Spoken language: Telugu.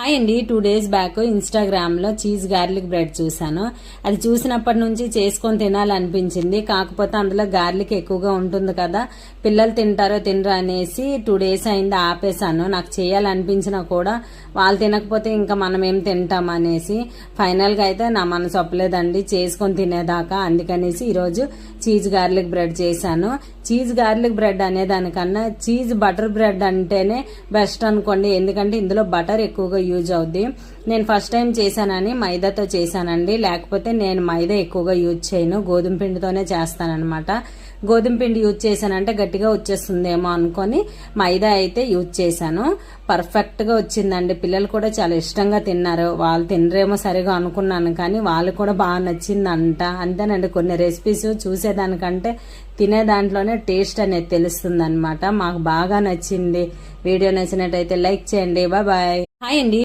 హాయ్ అండి టూ డేస్ బ్యాక్ ఇన్స్టాగ్రామ్లో చీజ్ గార్లిక్ బ్రెడ్ చూశాను. అది చూసినప్పటి నుంచి చేసుకొని తినాలనిపించింది. కాకపోతే అందులో గార్లిక్ ఎక్కువగా ఉంటుంది కదా పిల్లలు తింటారో తినరో అనేసి టూ డేస్ అయింది ఆపేసాను నాకు చేయాలనిపించినా కూడా వాళ్ళు తినకపోతే ఇంకా మనం ఏం తింటాం అనేసి అయితే నా మనసు ఒప్పలేదండి చేసుకొని తినేదాకా. అందుకనేసి ఈరోజు చీజ్ గార్లిక్ బ్రెడ్ చేశాను. చీజ్ గార్లిక్ బ్రెడ్ అనే దానికన్నా చీజ్ బటర్ బ్రెడ్ అంటేనే బెస్ట్ అనుకోండి. ఎందుకంటే ఇందులో బటర్ ఎక్కువగా యూజ్ అవుద్ది. నేను ఫస్ట్ టైం చేశానని మైదాతో చేశానండి. లేకపోతే నేను మైదా ఎక్కువగా యూజ్ చేయను. గోధుమ పిండితోనే చేస్తానన్నమాట. గోధుమ పిండి యూజ్ చేశానంటే గట్టిగా వచ్చేస్తుందేమో అనుకొని మైదా అయితే యూజ్ చేశాను. పర్ఫెక్ట్గా వచ్చిందండి. పిల్లలు కూడా చాలా ఇష్టంగా తిన్నారు. వాళ్ళు తినరేమో సరిగా అనుకున్నాను కానీ వాళ్ళు కూడా బాగా నచ్చిందంట. అంతేనండి. కొన్ని రెసిపీస్ చూసేదానికంటే తినే దాంట్లోనే టేస్ట్ అనేది తెలుస్తుంది మాకు బాగా నచ్చింది. వీడియో నచ్చినట్టయితే లైక్ చేయండి. బాయ్ బాయ్ హాయ్ అండి.